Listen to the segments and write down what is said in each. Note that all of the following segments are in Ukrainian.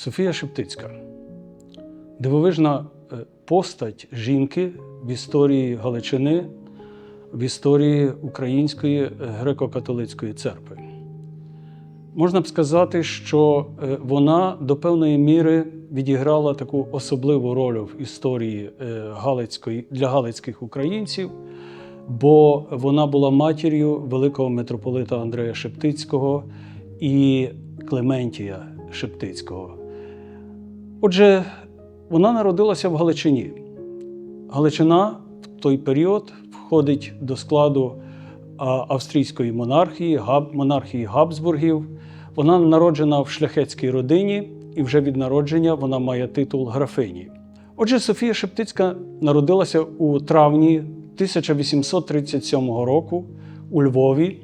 Софія Шептицька дивовижна е, постать жінки в історії Галичини, в історії Української е, греко-католицької церкви. Можна б сказати, що е, вона до певної міри відіграла таку особливу роль в історії Галицької для галицьких українців, бо вона була матір'ю великого митрополита Андрея Шептицького і Клементія Шептицького. Отже, вона народилася в Галичині. Галичина в той період входить до складу австрійської монархії, габ, монархії Габсбургів. Вона народжена в шляхетській родині, і вже від народження вона має титул графині. Отже, Софія Шептицька народилася у травні 1837 року у Львові,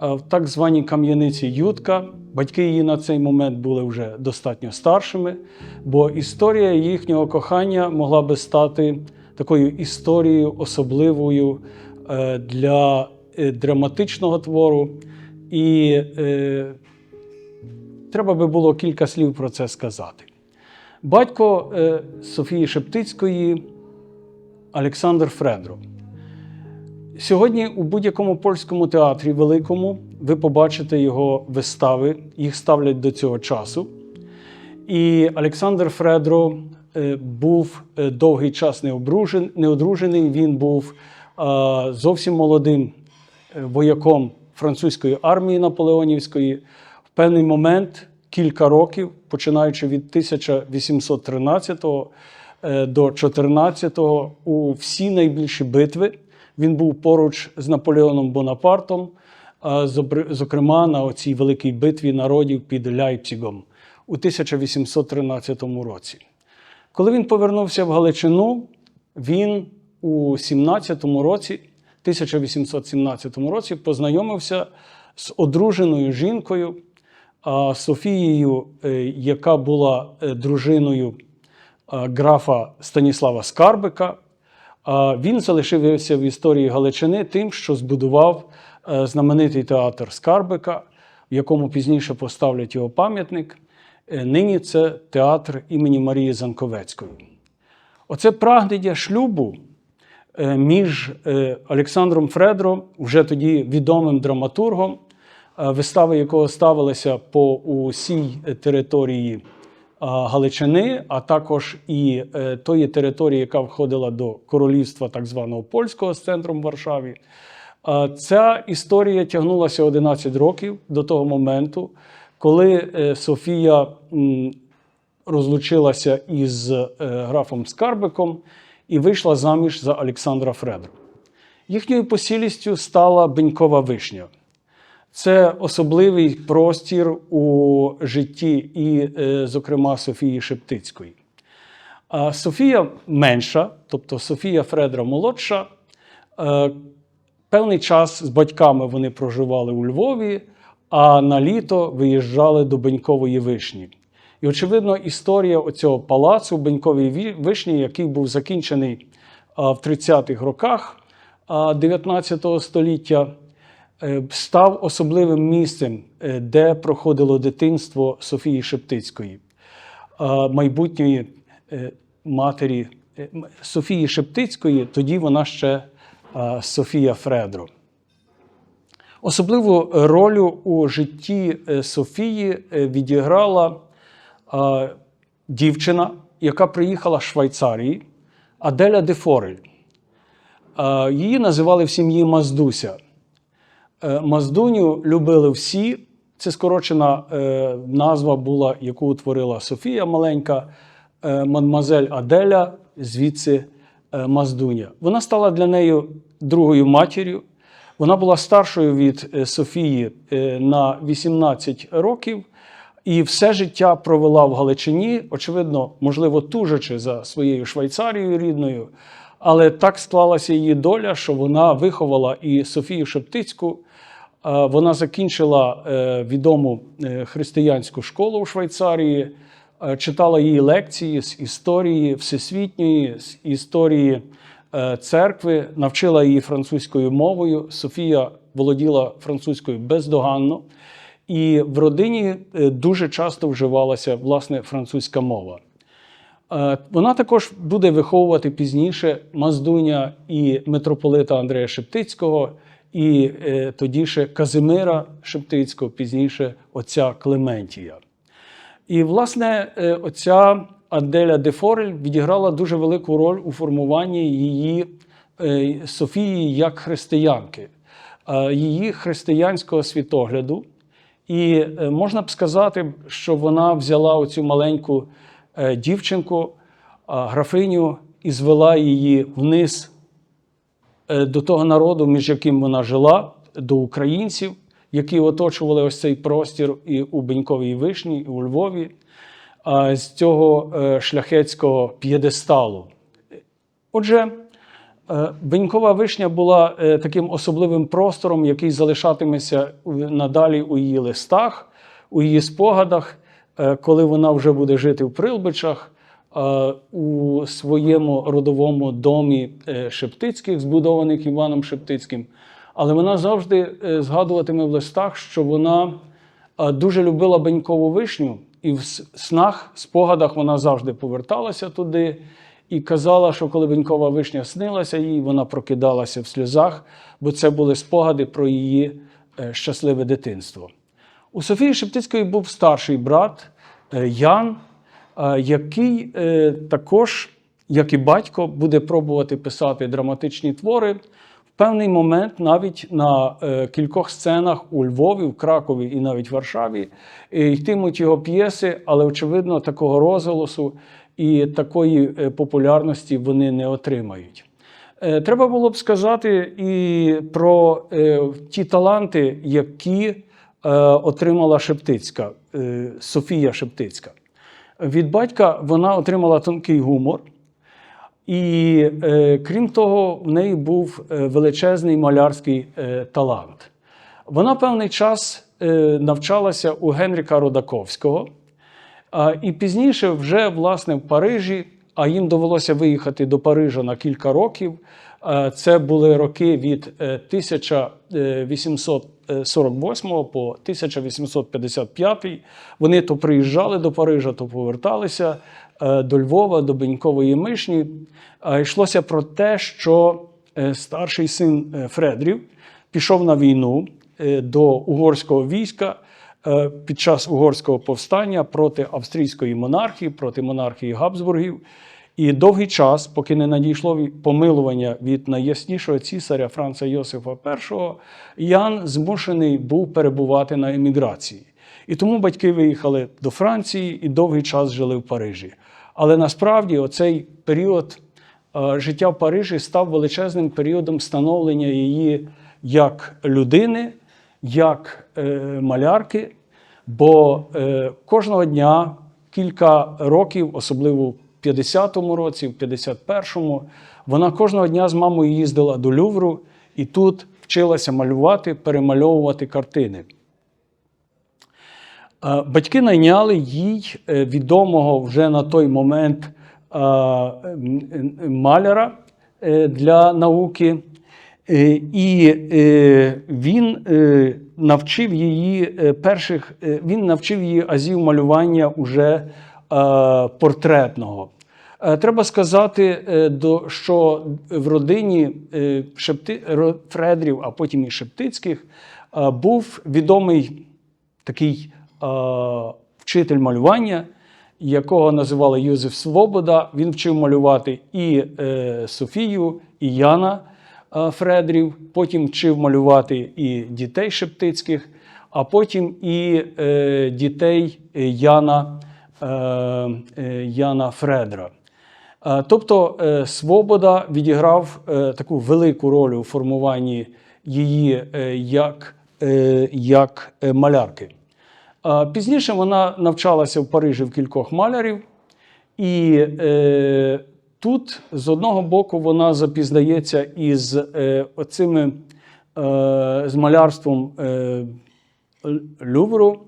в так званій кам'яниці Ютка. Батьки її на цей момент були вже достатньо старшими, бо історія їхнього кохання могла би стати такою історією особливою е, для е, драматичного твору. І е, треба би було кілька слів про це сказати. Батько Софії Шептицької Олександр Фредро. Сьогодні у будь-якому польському театрі великому ви побачите його вистави, їх ставлять до цього часу. І Олександр Фредро е, був е, довгий час неодружений. Він був е, зовсім молодим вояком французької армії Наполеонівської. В певний момент, кілька років, починаючи від 1813 е, до 14 у всі найбільші битви. Він був поруч з Наполеоном Бонапартом, зокрема на оцій великій битві народів під Ляйпцігом у 1813 році. Коли він повернувся в Галичину, він у 17 році, 1817 році, познайомився з одруженою жінкою Софією, е, яка була е, дружиною графа Станіслава Скарбика. Він залишився в історії Галичини тим, що збудував е, знаменитий театр Скарбика, в якому пізніше поставлять його пам'ятник. Е, Нині це театр імені Марії Занковецької. Оце прагнення шлюбу е, між Олександром Фредро, вже тоді відомим драматургом, вистави якого ставилися по усій території Галичини, а також і е, тої території, яка входила до королівства так званого польського з центром Варшаві. Ця історія тягнулася 11 років до того моменту, коли е, Софія розлучилася із е, графом Скарбиком і вийшла заміж за Олександра Фредро. Їхньою посілістю стала Бенькова вишня. Це особливий простір у житті і, е, зокрема, Софії Шептицької. Софія менша, тобто Софія Фредра молодша, е, певний час з батьками вони проживали у Львові, а на літо виїжджали до Бенькової вишні. І, очевидно, історія оцього палацу Бенькової вишні, який був закінчений в 30-х роках а, 19 століття, став особливим місцем, е, де проходило дитинство Софії Шептицької, майбутньої е, матері е, Софії Шептицької, тоді вона ще Софія Фредро. Особливу роль у житті е, Софії е, відіграла е, дівчина, яка приїхала з Швейцарії, Аделя де Форель. Е, Її називали в сім'ї Маздуся. Е, Маздуню любили всі. Це скорочена е, назва була, яку утворила Софія маленька, е, мадмазель Аделя, звідси Маздуня. Вона стала для неї другою матір'ю. Вона була старшою від Софії на 18 років і все життя провела в Галичині, очевидно, можливо, тужачи за своєю Швейцарією рідною. Але так склалася її доля, що вона виховала і Софію Шептицьку. Е, Вона закінчила е, відому е, християнську школу у Швейцарії, читала її лекції з історії всесвітньої, з історії церкви, навчила її французькою мовою. Софія володіла французькою бездоганно. І в родині дуже часто вживалася власне французька мова. Е, Вона також буде виховувати пізніше Маздуня і митрополита Андрея Шептицького, і е, тоді ще Казимира Шептицького, пізніше отця Клементія. І, власне, е, оця Аделя де Форель відіграла дуже велику роль у формуванні її Софії як християнки, її християнського світогляду. І можна б сказати, що вона взяла оцю маленьку дівчинку, графиню, і звела її вниз е, до того народу, між яким вона жила, до українців, які оточували ось цей простір і у Беньковій Вишні, і у Львові, з цього е, шляхетського п'єдесталу. Отже, е, Бенькова вишня була е, таким особливим простором, який залишатиметься надалі у її листах, у її спогадах, е, коли вона вже буде жити в Прилбичах, е, у своєму родовому домі е, Шептицьких, збудованих Іваном Шептицьким. Але вона завжди е, згадуватиме в листах, що вона е, дуже любила Бенькову вишню, і в снах, спогадах вона завжди поверталася туди і казала, що коли Бенькова вишня снилася їй, вона прокидалася в сльозах, бо це були спогади про її е, щасливе дитинство. У Софії Шептицької був старший брат е, Ян, е, який е, також, як і батько, буде пробувати писати драматичні твори. В певний момент навіть на кількох сценах у Львові, в Кракові і навіть в Варшаві йтимуть його п'єси, але очевидно такого розголосу і такої популярності вони не отримають. Треба було б сказати і про ті таланти, які Е, отримала Шептицька, е, Софія Шептицька. Від батька вона отримала тонкий гумор. І е, крім того, в неї був величезний малярський талант. Вона певний час навчалася у Генріка Родаковського, і пізніше, вже власне в Парижі, а їм довелося виїхати до Парижа на кілька років. Це були роки від 1800 48 по 1855 вони то приїжджали до Парижа, то поверталися е, до Львова, до Бенькової Мишні. Йшлося про те, що е, старший син е, Фредрів пішов на війну до угорського війська. Під час угорського повстання проти австрійської монархії, проти монархії Габсбургів, і довгий час, поки не надійшло помилування від найяснішого цісаря Франца Йосифа І, Ян змушений був перебувати на еміграції. І тому батьки виїхали до Франції і довгий час жили в Парижі. Але насправді оцей період е, життя в Парижі став величезним періодом становлення її як людини, як е, малярки, бо е, кожного дня кілька років, особливо в 50-му році, в 51-му, вона кожного дня з мамою їздила до Лювру і тут вчилася малювати, перемальовувати картини. Е, Батьки найняли їй е, відомого вже на той момент е, маляра для науки, і він навчив її перших, він навчив її азів малювання уже портретного. Е, Треба сказати, е, що в родині е, Фредрів, а потім і Шептицьких, був відомий такий вчитель малювання, якого називали Юзеф Свобода. Він вчив малювати і Софію, і Яна Фредрів, потім вчив малювати і дітей Шептицьких, а потім і дітей Яна, Яна Фредра. Е, Тобто е, Свобода відіграв е, таку велику роль у формуванні її е, як, е, як е, малярки. Е, Пізніше вона навчалася в Парижі в кількох малярів, і е, тут з одного боку вона запізнається із е, оцими е, з малярством е, Лювру.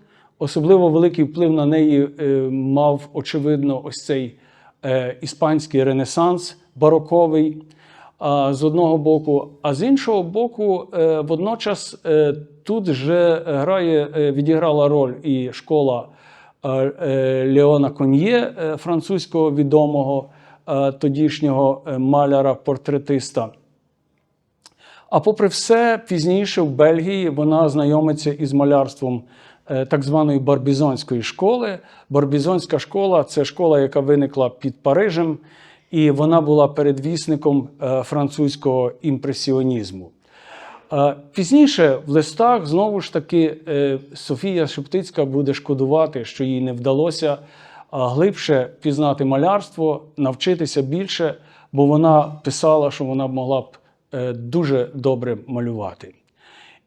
Особливо великий вплив на неї е, мав, очевидно, ось цей е, іспанський ренесанс бароковий. з одного боку, а з іншого боку, е, водночас е, тут вже грає, е, відіграла роль і школа е, е, Леона Кон'є, е, французького відомого е, тодішнього е, маляра-портретиста. А попри все, пізніше в Бельгії вона знайомиться із малярством е, так званої Барбізонської школи. Барбізонська школа це школа, яка виникла під Парижем, і вона була передвісником е, французького імпресіонізму. Е, Пізніше в листах знову ж таки е, Софія Шептицька буде шкодувати, що їй не вдалося е, глибше пізнати малярство, навчитися більше, бо вона писала, що вона могла б е, дуже добре малювати.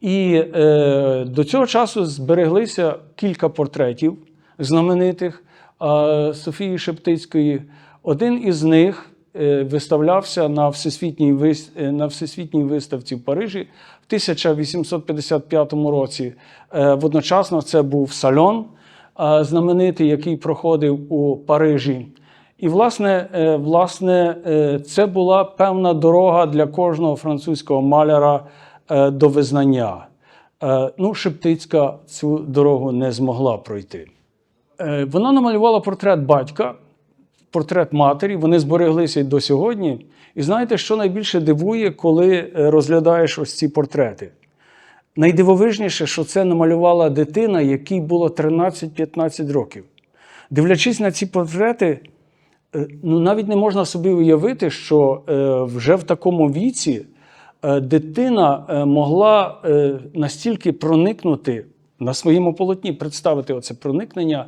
І е, до цього часу збереглися кілька портретів знаменитих е, Софії Шептицької. Один із них е, виставлявся на всесвітній, вис- е, на всесвітній виставці в Парижі в 1855 році. Е, водночасно це був сальон е, знаменитий, який проходив у Парижі. І, власне, е, власне, е, це була певна дорога для кожного французького маляра до визнання. Е, Ну, Шептицька цю дорогу не змогла пройти. Е, Вона намалювала портрет батька, портрет матері. Вони збереглися й до сьогодні. І знаєте, що найбільше дивує, коли е, розглядаєш ось ці портрети? Найдивовижніше, що це намалювала дитина, якій було 13-15 років. Дивлячись на ці портрети, е, ну навіть не можна собі уявити, що е, вже в такому віці е, дитина е, могла е, настільки проникнути на своєму полотні, представити оце проникнення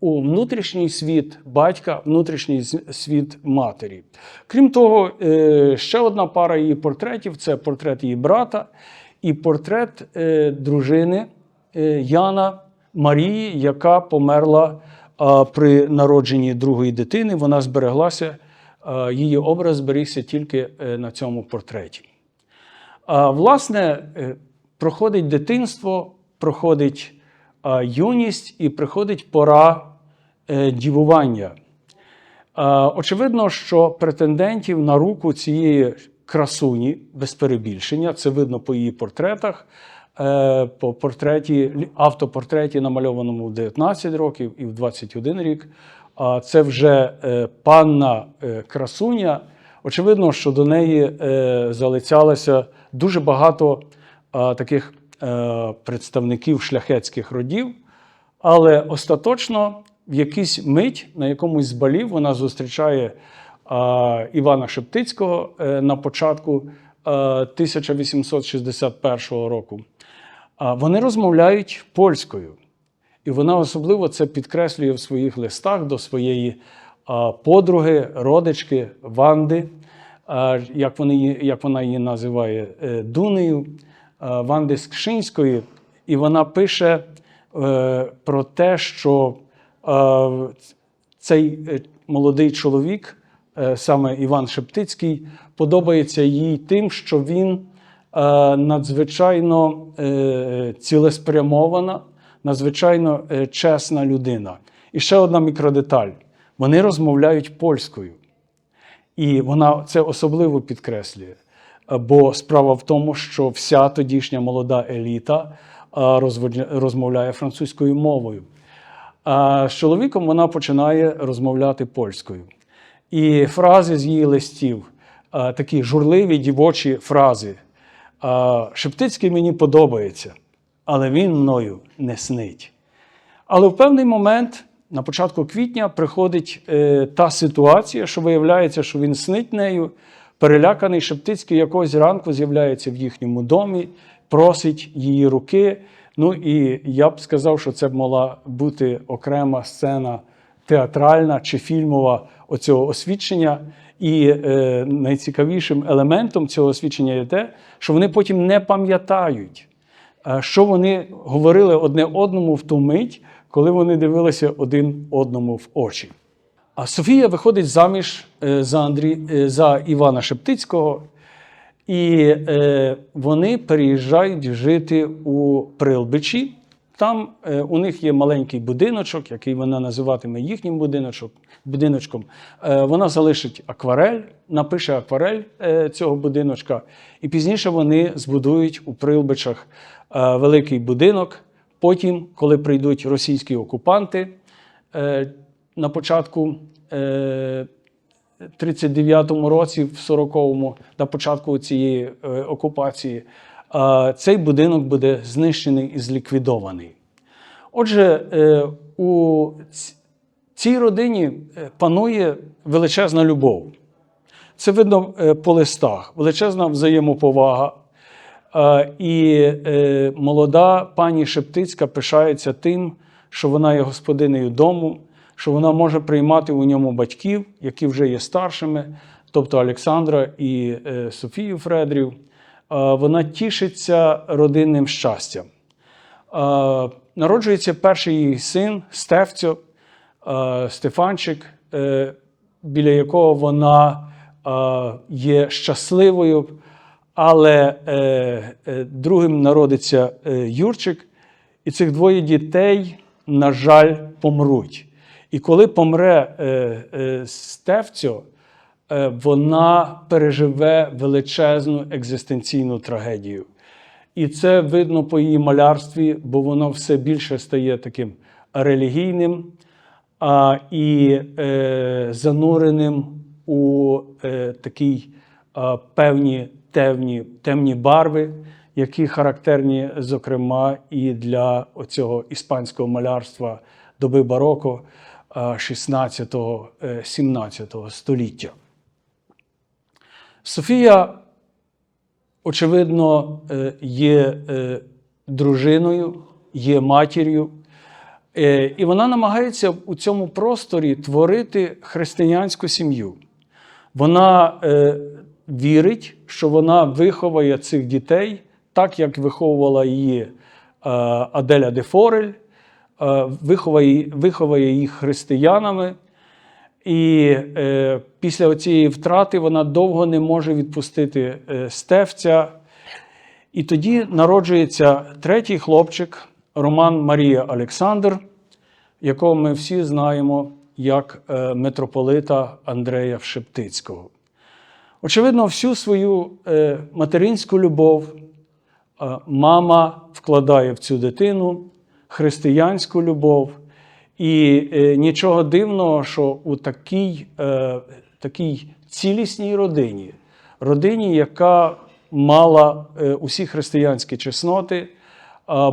у внутрішній світ батька, внутрішній світ матері. Крім того, е, ще одна пара її портретів це портрет її брата і портрет е, дружини е, Яна Марії, яка померла при народженні другої дитини. Вона збереглася, її образ зберігся тільки е, на цьому портреті. А, Власне, е, проходить дитинство, проходить юність і приходить пора е, дівування. А, Очевидно, що претендентів на руку цієї красуні без перебільшення, це видно по її портретах, е, по портреті, автопортреті, намальованому в 19 років і в 21 рік. А Це вже панна красуня. Очевидно, що до неї залицялося дуже багато а, таких е, представників шляхетських родів. Але остаточно в якийсь мить на якомусь з балів вона зустрічає а, Івана Шептицького е, на початку е, 1861 року. А, вони розмовляють польською. І вона особливо це підкреслює в своїх листах до своєї подруги, родички Ванди, а, як, вони, як вона її називає е, Дунею, а, Ванди Скшинської. І вона пише е, про те, що е, цей е, молодий чоловік, е, саме Іван Шептицький, подобається їй тим, що він е, надзвичайно е, цілеспрямована, надзвичайно е, чесна людина. І ще одна мікродеталь: вони розмовляють польською. І вона це особливо підкреслює. Бо справа в тому, що вся тодішня молода еліта розмовляє французькою мовою. А з чоловіком вона починає розмовляти польською. І фрази з її листів, такі журливі дівочі фрази. Шептицький мені подобається, але він мною не снить. Але в певний момент, на початку квітня, приходить е, та ситуація, що виявляється, що він снить нею. Переляканий Шептицький якогось ранку з'являється в їхньому домі, просить її руки. Ну і я б сказав, що це б могла бути окрема сцена театральна чи фільмова оцього освідчення. І е, найцікавішим елементом цього освідчення є те, що вони потім не пам'ятають, е, що вони говорили одне одному в ту мить, коли вони дивилися один одному в очі. А Софія виходить заміж е, за, Андрій, е, за Івана Шептицького, і е, вони переїжджають жити у Прилбичі. там у них є маленький будиночок, який вона називатиме їхнім будиночок, будиночком. Вона залишить акварель, напише акварель цього будиночка, і пізніше вони збудують у Прилбичах великий будинок. Потім, коли прийдуть російські окупанти е, на початку. е, 39-му році, в 40-му, на початку цієї е, окупації, е, цей будинок буде знищений і зліквідований. Отже, е, у цій родині е, панує величезна любов. Це видно е, по листах, величезна взаємоповага. Е, І е, молода пані Шептицька пишається тим, що вона є господинею дому, що вона може приймати у ньому батьків, які вже є старшими, тобто Олександра і е, Софію Фредрів. Вона тішиться родинним щастям. Народжується перший її син Стефцьо, Стефанчик, біля якого вона є щасливою. Але е, е, другим народиться е, Юрчик, і цих двоє дітей, на жаль, помруть. І коли помре е, е, Стефцьо, е, вона переживе величезну екзистенційну трагедію. І це видно по її малярстві, бо воно все більше стає таким релігійним а, і е, зануреним у е, такий а, певні темні, темні барви, які характерні, зокрема, і для оцього іспанського малярства доби бароко 16-17 століття. Софія очевидно, е, є е, дружиною, є матір'ю, Е, і вона намагається у цьому просторі творити християнську сім'ю. Вона е, вірить, що вона виховає цих дітей так, як виховувала її е, Аделя де Форель, е, виховає, виховає їх християнами. І е, після цієї втрати вона довго не може відпустити е, стевця. І тоді народжується третій хлопчик Роман Марія Олександр, якого ми всі знаємо як митрополита Андрея Шептицького. Очевидно, всю свою е, материнську любов е, мама вкладає в цю дитину, християнську любов. І е, нічого дивного, що у такій, такій цілісній родині, родині, яка мала усі християнські чесноти,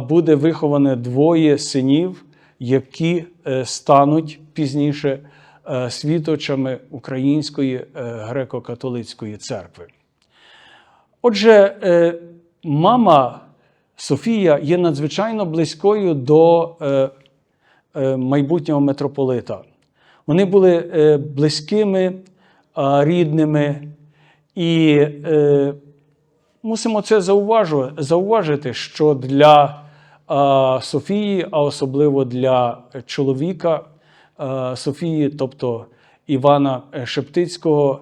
буде виховане двоє синів, які стануть пізніше світочами Української е, греко-католицької церкви. Отже, е, мама Софія є надзвичайно близькою до е, е, майбутнього митрополита. Вони були е, близькими, рідними, і е, мусимо це зауважити, що для Софії, а особливо для чоловіка Софії, тобто Івана е, Шептицького,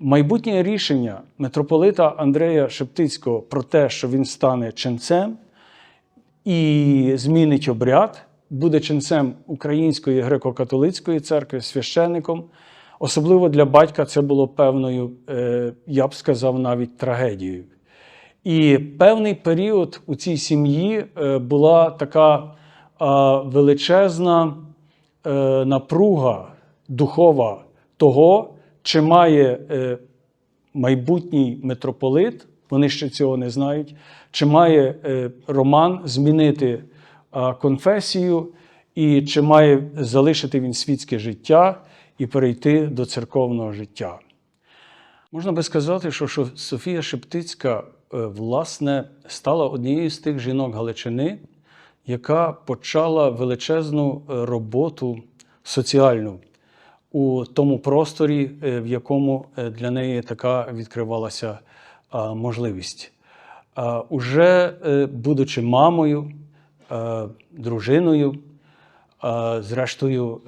майбутнє рішення митрополита Андрея Шептицького про те, що він стане ченцем і змінить обряд, буде ченцем Української греко-католицької церкви, священником. Особливо для батька це було певною, е, я б сказав, навіть трагедією. І певний період у цій сім'ї е, була така величезна е, напруга духова того, чи має е, майбутній митрополит, вони ще цього не знають, чи має е, Роман змінити конфесію, і чи має залишити він світське життя і перейти до церковного життя. Можна би сказати, що, Софія Шептицька, власне, стала однією з тих жінок Галичини, яка почала величезну е, роботу соціальну у тому просторі, е, в якому е, для неї така відкривалася можливість. Уже будучи мамою, дружиною, зрештою,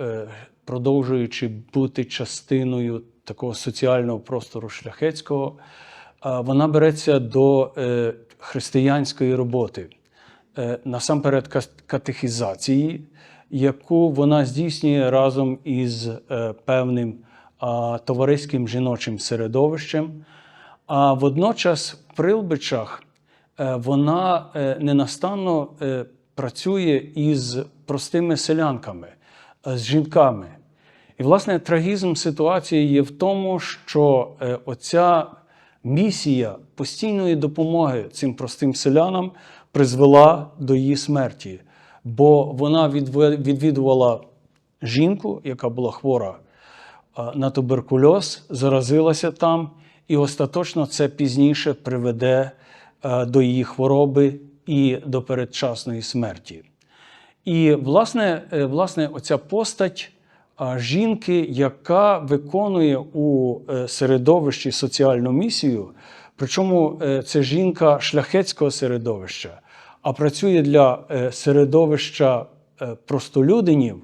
продовжуючи бути частиною такого соціального простору шляхетського, вона береться до християнської роботи. Е, насамперед катехізації, яку вона здійснює разом із е, певним товариським жіночим середовищем. А водночас в Прилбичах е, вона ненастанно працює із простими селянками, з жінками. І, власне, трагізм ситуації є в тому, що оця місія постійної допомоги цим простим селянам призвела до її смерті, бо вона відвідувала жінку, яка була хвора е, на туберкульоз, заразилася там, і остаточно це пізніше приведе е, до її хвороби і до передчасної смерті. І, власне, е, власне, оця постать жінки, яка виконує у середовищі соціальну місію, причому е, це жінка шляхетського середовища, а працює для е, середовища е, простолюдинів.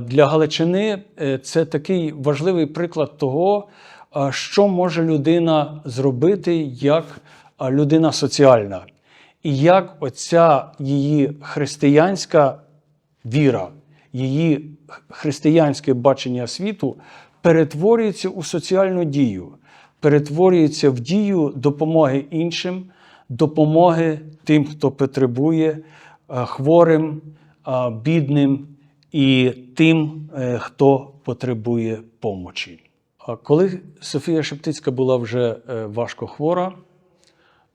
Для Галичини це такий важливий приклад того, що може людина зробити як людина соціальна. І як оця її християнська віра, її християнське бачення світу перетворюється у соціальну дію, перетворюється в дію допомоги іншим, допомоги тим, хто потребує, е, хворим, е, бідним і тим, е, хто потребує помочі. Коли Софія Шептицька була вже важко хвора,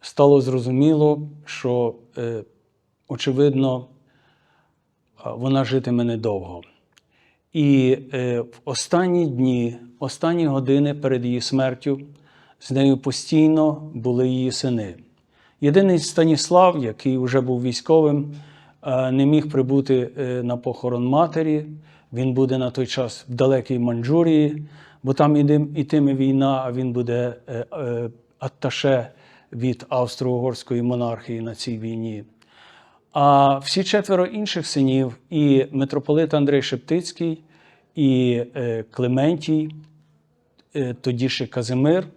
стало зрозуміло, що, очевидно, вона житиме недовго. І в останні дні, останні години перед її смертю з нею постійно були її сини. Єдиний Станіслав, який вже був військовим, е, не міг прибути е, на похорон матері. Він буде на той час в далекій Манджурії, бо там ітиме війна, а він буде е, атташе від Австро-Угорської монархії на цій війні. А всі четверо інших синів, і митрополит Андрей Шептицький, і Клементій, тоді ще Казимир,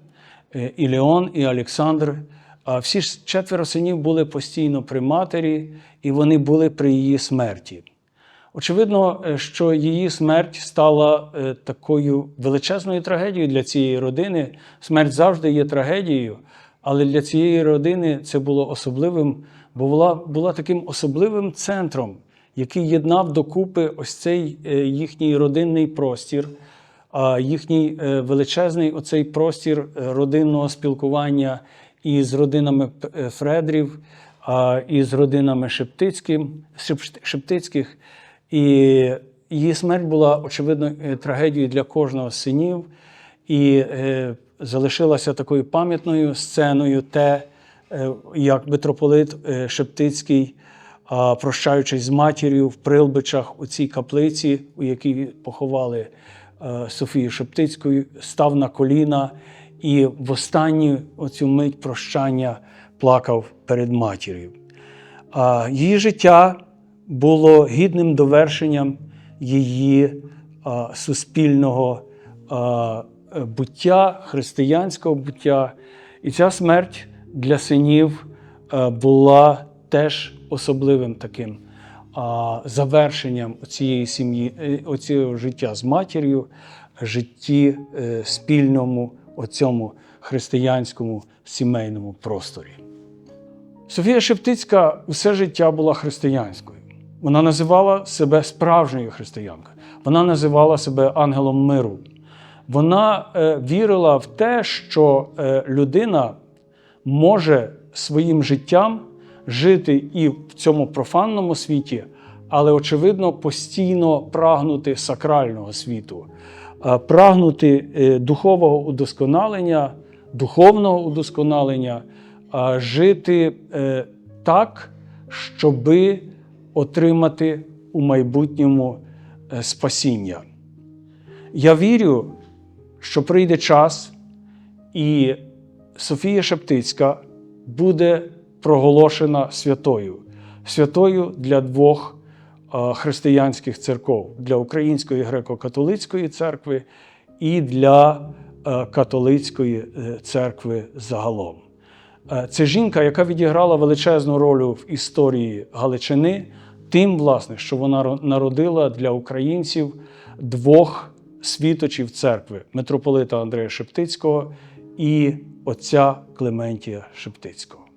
і Леон, і Олександр. А всі ж четверо синів були постійно при матері, і вони були при її смерті. Очевидно, е, що її смерть стала е, такою величезною трагедією для цієї родини. Смерть завжди є трагедією, але для цієї родини це було особливим, бо була, була таким особливим центром, який єднав докупи ось цей е, їхній родинний простір, їхній е, величезний оцей простір е, родинного спілкування із родинами е, Фредрів, а, і з родинами Шептицьких. І її смерть була, очевидно, трагедією для кожного з синів, і залишилася такою пам'ятною сценою те, як митрополит Шептицький, прощаючись з матір'ю в Прилбичах у цій каплиці, у якій поховали е, Софію Шептицьку, став на коліна і в останню оцю мить прощання плакав перед матір'ю. Її життя було гідним довершенням її а, суспільного е, буття, християнського буття. І ця смерть для синів е, була теж особливим таким завершенням цієї сім'ї, е, оцього життя з матір'ю, житті е, спільному, оцьому християнському сімейному просторі. Софія Шептицька усе життя була християнською. Вона називала себе справжньою християнкою. Вона називала себе ангелом миру. Вона е, вірила в те, що людина може своїм життям жити і в цьому профанному світі, але, очевидно, постійно прагнути сакрального світу, е, прагнути е, духового удосконалення, духовного удосконалення, жити е, так, щоби отримати у майбутньому спасіння. Я вірю, що прийде час, і Софія Шептицька буде проголошена святою, святою для двох е, християнських церков для Української греко-католицької церкви і для е, католицької е, церкви загалом. Це жінка, яка відіграла величезну роль в історії Галичини, тим, власне, що вона народила для українців двох світочів церкви митрополита Андрея Шептицького і отця Клементія Шептицького.